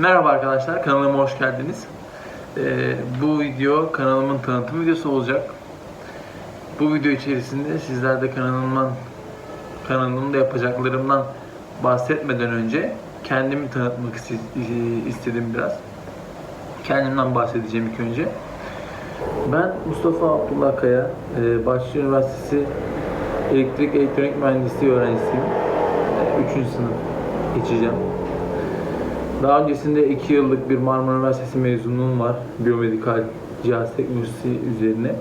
Merhaba arkadaşlar, kanalıma hoş geldiniz. Ee, bu video kanalımın tanıtım videosu olacak. Bu video içerisinde sizler de kanalımdan, kanalımda yapacaklarımdan bahsetmeden önce kendimi tanıtmak iste- istedim biraz. Kendimden bahsedeceğim ilk önce. Ben Mustafa Abdullah Kaya, e, Bahçeşehir Üniversitesi Elektrik Elektronik Mühendisliği öğrencisiyim. 3. sınıf geçeceğim. Daha öncesinde 2 yıllık bir Marmara Üniversitesi mezunluğum var. Biyomedikal cihaz teknolojisi üzerine.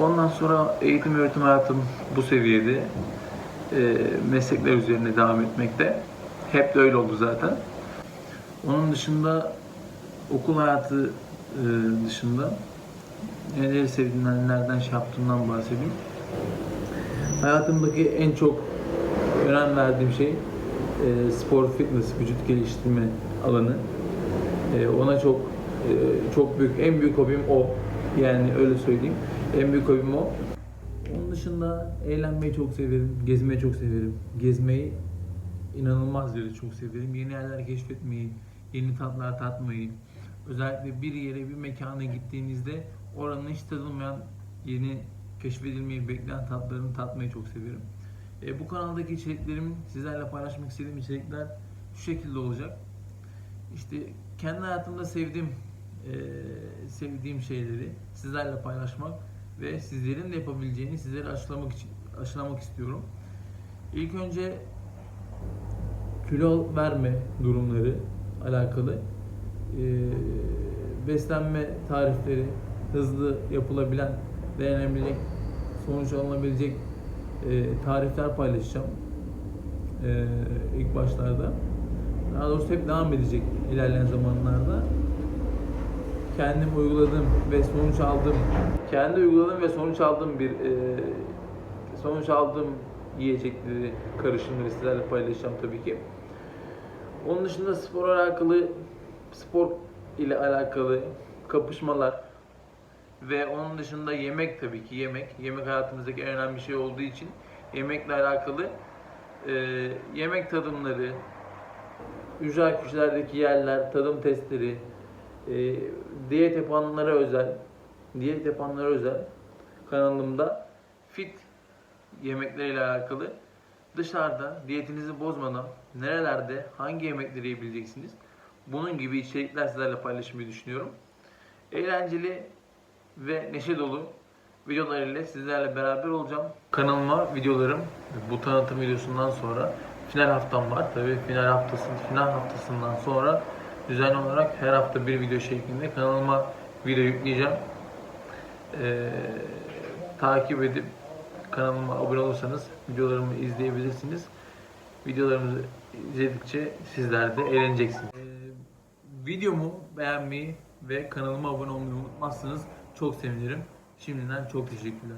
Ondan sonra eğitim öğretim hayatım bu seviyede. Ee, meslekler üzerine devam etmekte. Hep de öyle oldu zaten. Onun dışında okul hayatı e, dışında neleri sevdiğimden, nereden şey yaptığımdan bahsedeyim. Hayatımdaki en çok önem verdiğim şey e, spor, fitness, vücut geliştirme alanı. E, ona çok e, çok büyük, en büyük hobim o. Yani öyle söyleyeyim. En büyük hobim o. Onun dışında eğlenmeyi çok severim, gezmeyi çok severim. Gezmeyi inanılmaz derecede çok severim. Yeni yerler keşfetmeyi, yeni tatlar tatmayı. Özellikle bir yere, bir mekana gittiğinizde oranın hiç tadılmayan yeni keşfedilmeyi bekleyen tatlarını tatmayı çok severim. E, bu kanaldaki içeriklerim sizlerle paylaşmak istediğim içerikler şu şekilde olacak. İşte kendi hayatımda sevdiğim e, sevdiğim şeyleri sizlerle paylaşmak ve sizlerin de yapabileceğini sizlere aşılamak için aşılamak istiyorum. İlk önce kilo verme durumları alakalı e, beslenme tarifleri hızlı yapılabilen denenebilecek sonuç alınabilecek e, tarifler paylaşacağım e, ilk başlarda. Daha doğrusu hep devam edecek ilerleyen zamanlarda. Kendim uyguladığım ve sonuç aldığım, kendi uyguladığım ve sonuç aldığım bir e, sonuç aldığım yiyecekleri, karışımları sizlerle paylaşacağım tabii ki. Onun dışında spor alakalı, spor ile alakalı kapışmalar, ve onun dışında yemek tabii ki yemek. Yemek hayatımızdaki en önemli şey olduğu için yemekle alakalı e, yemek tadımları, ücra köşelerdeki yerler, tadım testleri, e, diyet yapanlara özel, diyet yapanlara özel kanalımda fit yemekleriyle alakalı dışarıda diyetinizi bozmadan nerelerde hangi yemekleri yiyebileceksiniz bunun gibi içerikler sizlerle paylaşmayı düşünüyorum. Eğlenceli ve neşe dolu videolarıyla sizlerle beraber olacağım. Kanalıma videolarım bu tanıtım videosundan sonra final haftam var. Tabii final haftası final haftasından sonra düzenli olarak her hafta bir video şeklinde kanalıma video yükleyeceğim. Ee, takip edip kanalıma abone olursanız videolarımı izleyebilirsiniz. Videolarımızı izledikçe sizler de eğleneceksiniz. Ee, videomu beğenmeyi ve kanalıma abone olmayı unutmazsanız çok sevinirim. Şimdiden çok teşekkürler.